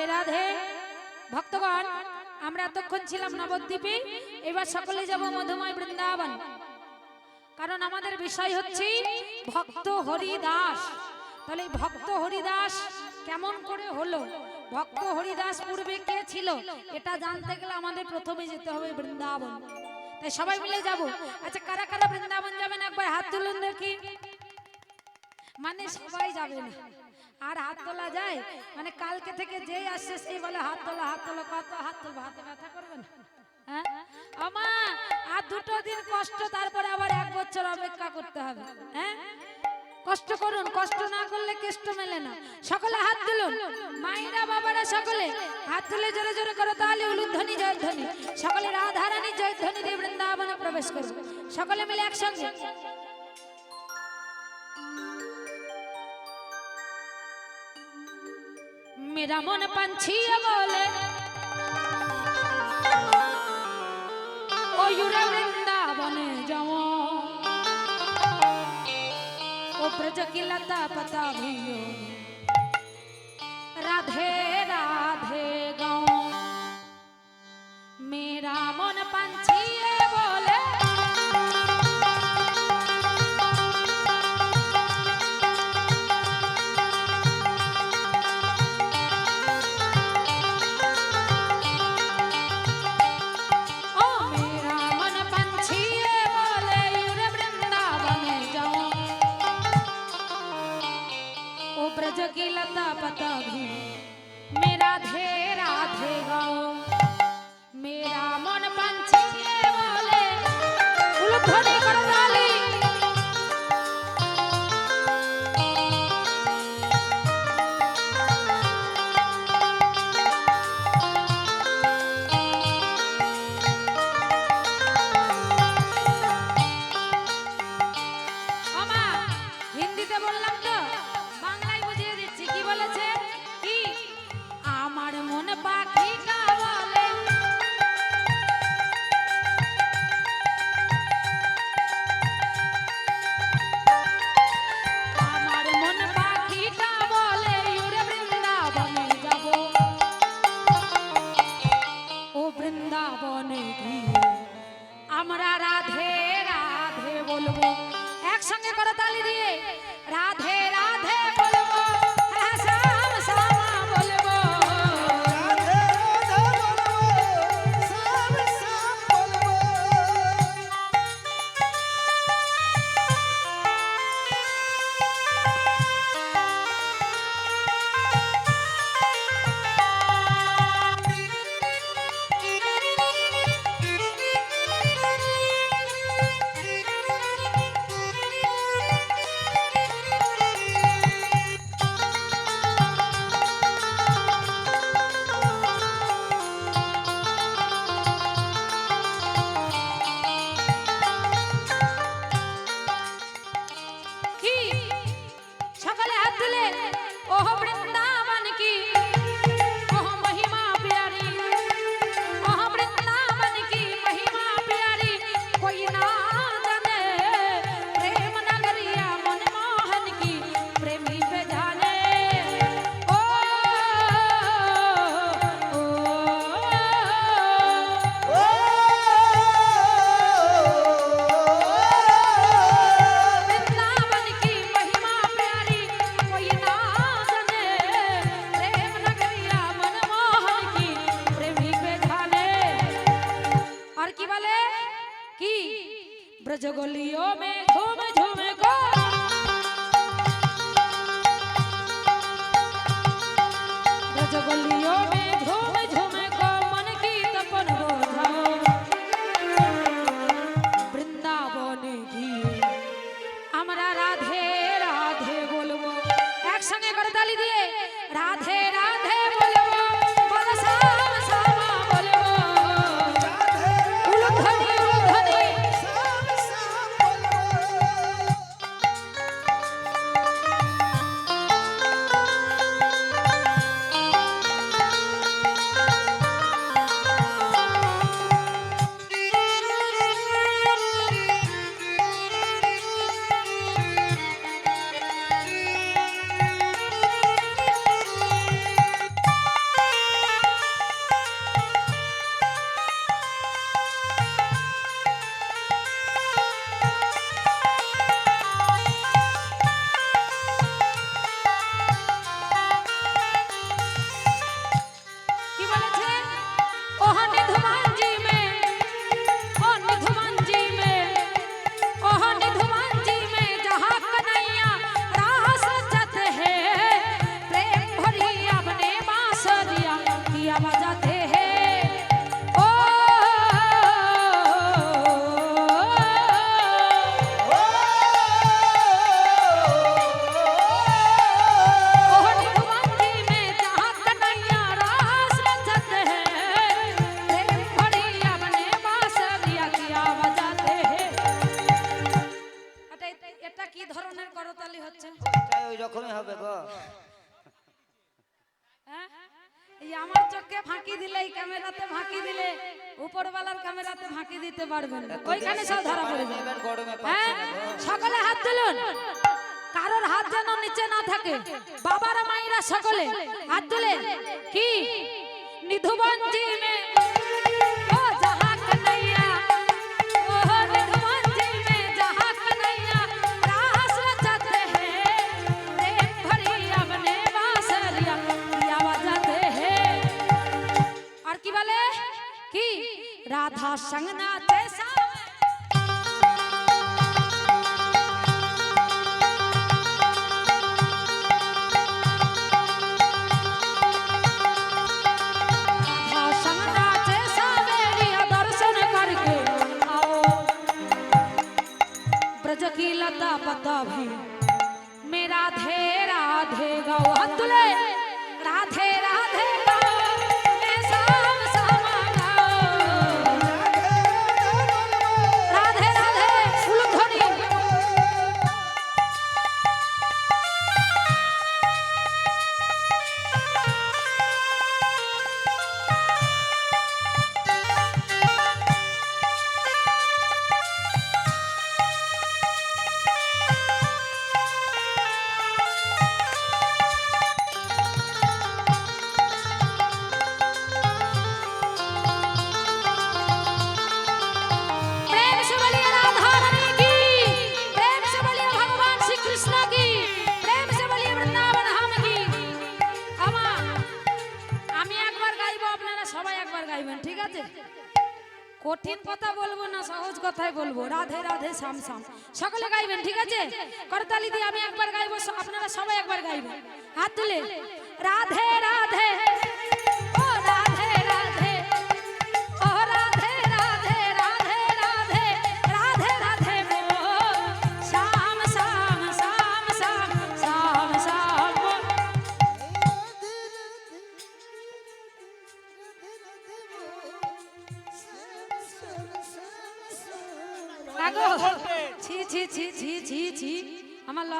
যে রাধে। ভক্তগণ, আমরা এতক্ষণ ছিলাম নবদ্বীপে, এবার সকলে যাব মধুময় বৃন্দাবন। কারণ আমাদের বিষয় হচ্ছে ভক্ত হরিদাস। তাহলে ভক্ত হরিদাস কেমন করে হলো? ভক্ত হরিদাস পূর্বে কে ছিল? এটা জানতে গেলে আমাদের প্রথমে যেতে হবে বৃন্দাবন। তাই সবাই মিলে যাব। আচ্ছা কারা কারা বৃন্দাবন যাবেন? একবার হাত তুলুন দেখি। মানে সবাই যাবে না। আর হাত তোলা যায়? মানে কালকে থেকে যেই আসছে সেই বলে, হাত তোলা হাত তোলা, কত হাত তুলবো, হাতে ব্যথা করবে না? হ্যাঁ? আমা আর দুটো দিন কষ্ট, তারপরে আবার এক বছর অপেক্ষা করতে হবে। হ্যাঁ? কষ্ট করুন, কষ্ট না করলে কেষ্ট মেলে না। সকলে হাত তুলুন। মায়েরা, বাবারা সকলে হাত তুলে জোরে জোরে করো, তাহলে উলুধ্বনি জয়ধ্বনি সকলে রাধারানী জয়ধ্বনি দিয়ে বৃন্দাবনে প্রবেশ করবে। সকলে মিলে একসঙ্গে। मेरा मन पंछी बोले ओ युरे वृंदावन जाओ ओ ब्रज की लता पता भी राधे राधे गाँव मेरा मन पंछी আর কি বলে? কি? ব্রজগলিও মে ঝুম ঝুম গো। ব্রজগলিও মে ওইখানে সব ধরা পড়ে যাবে হ্যাঁ, সকলে হাত তুলুন। কারোর হাত যেন নিচে না থাকে বাবার মায়েরা সকলে হাত তুলে। কি? নিধুবন জি মে। আর কি বলে? কি? রাধা সঙ্গনা लता কঠিন কথা বলব না, সহজ কথাই বলব। রাধে রাধে, শ্যাম শ্যাম। সকলে গাইবেন, ঠিক আছে? করতালি দিয়ে আমি একবার গাইবো, আপনারা সবাই একবার গাইবেন। হাত তুলে। রাধে রাধে।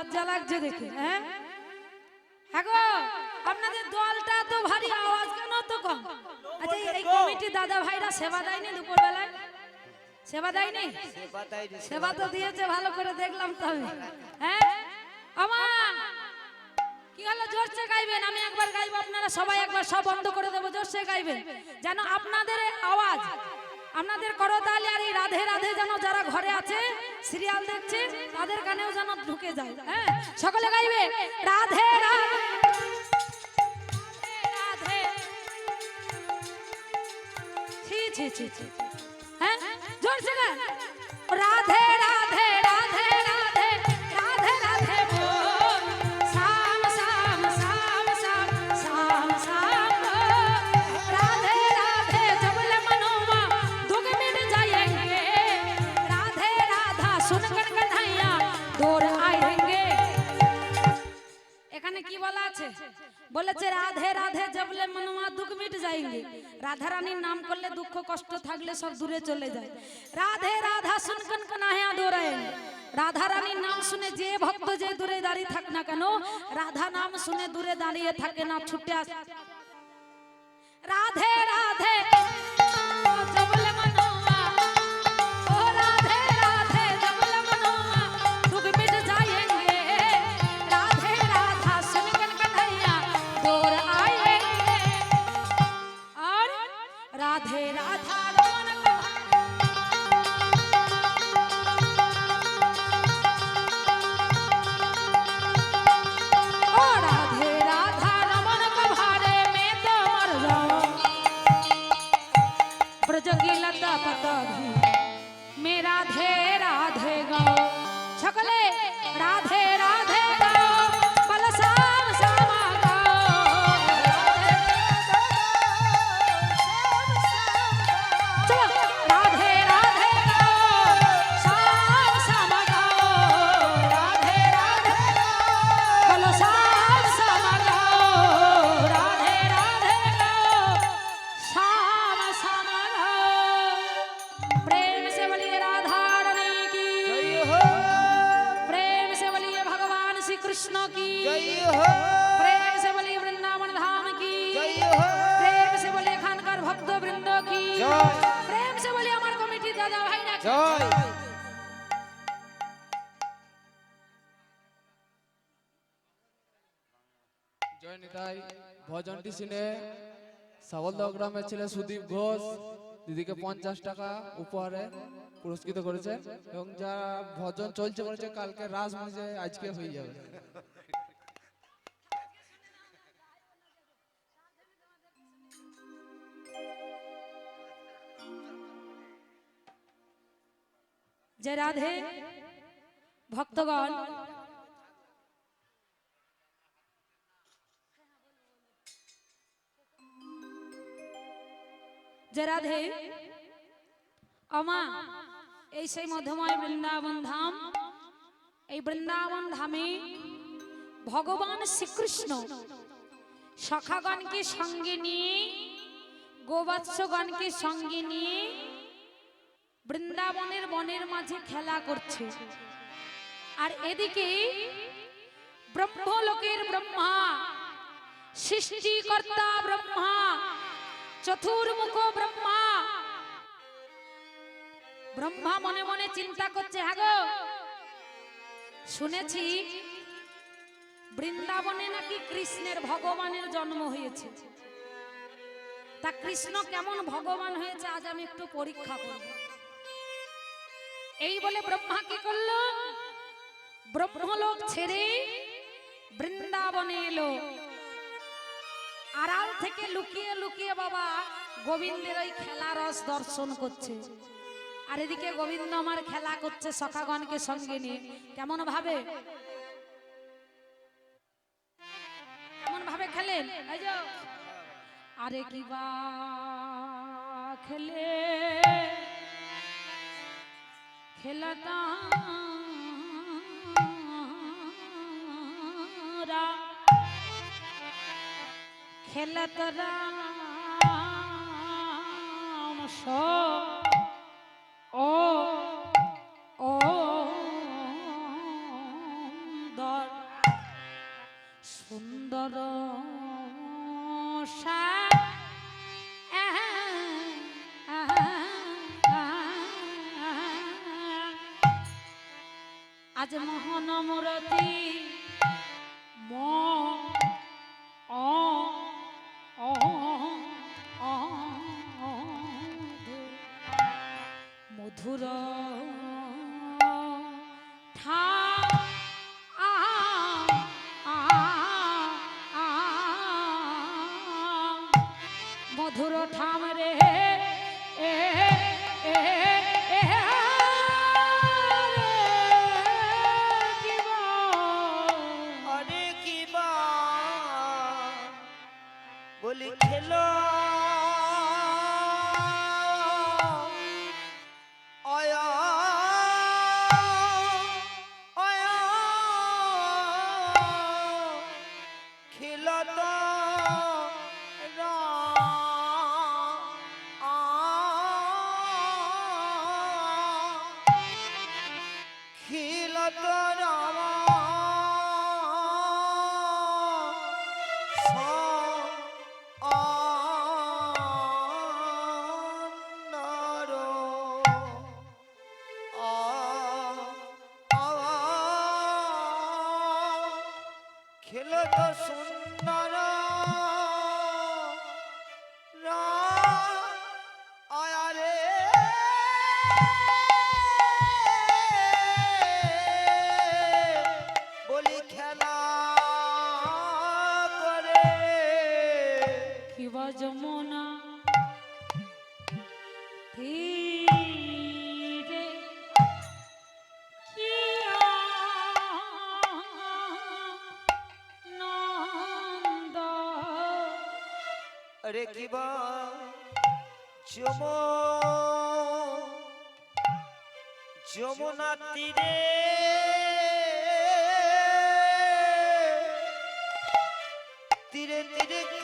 লজ্জা লাগছে দেখে হ্যাঁ? হ্যাঁ আপনাদের দলটা তো ভারী আওয়াজ কেন তো কম? আচ্ছা এই- কমিটি দাদা ভাইরা সেবা দেয়নি দুপুর বেলায় সেবা দেয়নি। সেবা তো দিয়েছে ভালো করে দেখলাম হ্যাঁ? কি হলো জোরসে গাইবেন? আমি একবার গাইবো আপনারা সবাই একবার সব বন্ধ করে দেবো জোরসে গাইবেন যেন আপনাদের আওয়াজ আপনাদের করতালি আর এই রাধে রাধে যেন যারা ঘরে আছে, সিরিয়াল দেখছে, তাদের কানেও যেন ঢুকে যায় হ্যাঁ? সকলে গাইবে, রাধে রাধে রাধে ছি ছি ছি ছি। বলেছে, রাধে রাধে, জবলে মনমা দুঃখ মিট যায়গে রাধা রানীর নাম করলে দুঃখ, কষ্ট থাকলে সব দূরে চলে যায়। রাধে, রাধা শুনকন কনাহে দৌড়ায় রাধা রানীর নাম শুনে যে ভক্ত যে দূরে দাঁড়িয়ে থাক না কেন, রাধা নাম শুনে দূরে দাঁড়িয়ে থাকে না, ছুটে আস। রাধে রাধে কৃষ্ণ কি? প্রেম সে বলি বৃন্দাবন ধাম কি? প্রেম সে বলি এখানকার ভক্ত বৃন্দ কি প্রেম সে বলি আমার কমিটি দাদা ভাই জয়। জয় নিতাই। ভজনটি শুনে সাবলদহ গ্রামের ছেলে সুদীপ ঘোষ দিদিকে পঞ্চাশ টাকা উপহারে পুরস্কৃত করেছে এবং যা ভজন চলছে বলেছে কালকে রাস মঞ্চে আজকে হয়ে যাবে। যে রাধে, ভক্তগণ। যে রাধে আমা এই সেই মধুময় বৃন্দাবন ধাম, এই বৃন্দাবন ধামে ভগবান শ্রীকৃষ্ণ সখাগণকে সঙ্গে নিয়ে, গোবাৎসগণকে সঙ্গে নিয়ে বৃন্দাবনের বনের মাঝে খেলা করছে। আর এদিকে ব্রহ্মলোকের ব্রহ্মা, সৃষ্টিকর্তা ব্রহ্মা, চতুর্মুখ ব্রহ্মা ব্রহ্মা মনে মনে চিন্তা করছে হ্যাঁ গো, শুনেছি বৃন্দাবনে নাকি কৃষ্ণের ভগবানের জন্ম হয়েছে। তা কৃষ্ণ কেমন ভগবান হয়েছে আজ আমি একটু পরীক্ষা করব। এই বলে ব্রহ্মা কি করল? ব্রহ্মলোক ছেড়ে বৃন্দাবনে এলো। আড়াল থেকে লুকিয়ে লুকিয়ে বাবা গোবিন্দের ওই খেলা রস দর্শন করছে। আর এদিকে গোবিন্দ আমার খেলা করছে সখাগণকে সঙ্গে নিয়ে। কেমন ভাবে? কেমন ভাবে খেলেন? আরে কি বা খেলে? খেলতা খেলত রাম সো ও ও সুন্দর সা আজ মোহন মূরতি ম বলি খেলো। খেলত সুন্দর যমুনা তীরে। তীরে তীরে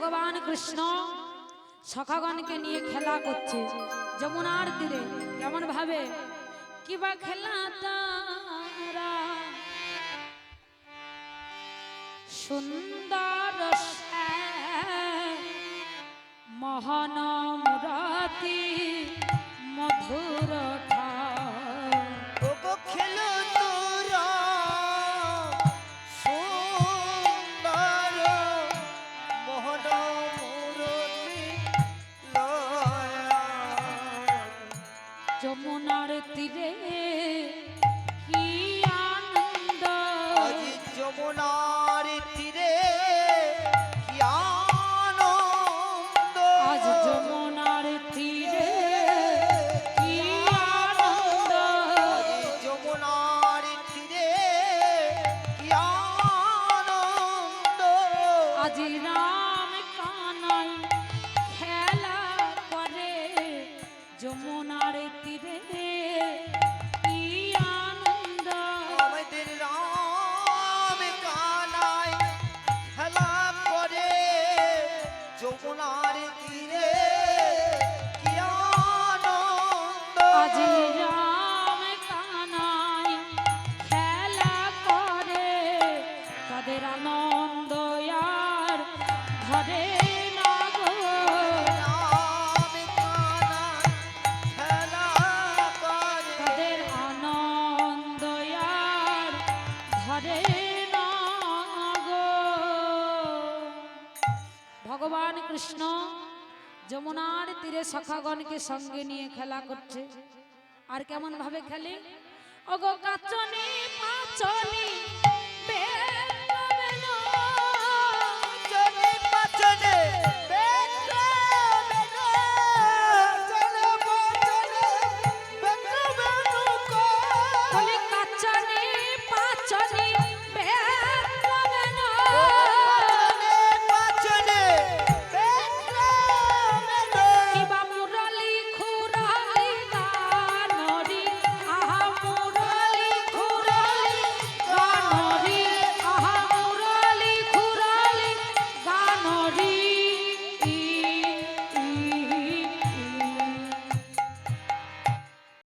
ভগবান কৃষ্ণ সখাগণকে নিয়ে খেলা করছে যমুনার তীরে। কেমন ভাবে কিবা খেলা তারা? সুন্দর মহান মধুর যমুনার তীরে কি আনন্দ? আজ যমুনার তীরে কি আনন্দ? আজ সঙ্গে নিয়ে খেলা করছে। আর কেমন ভাবে খেলে? ওগো কাচনে পাচনে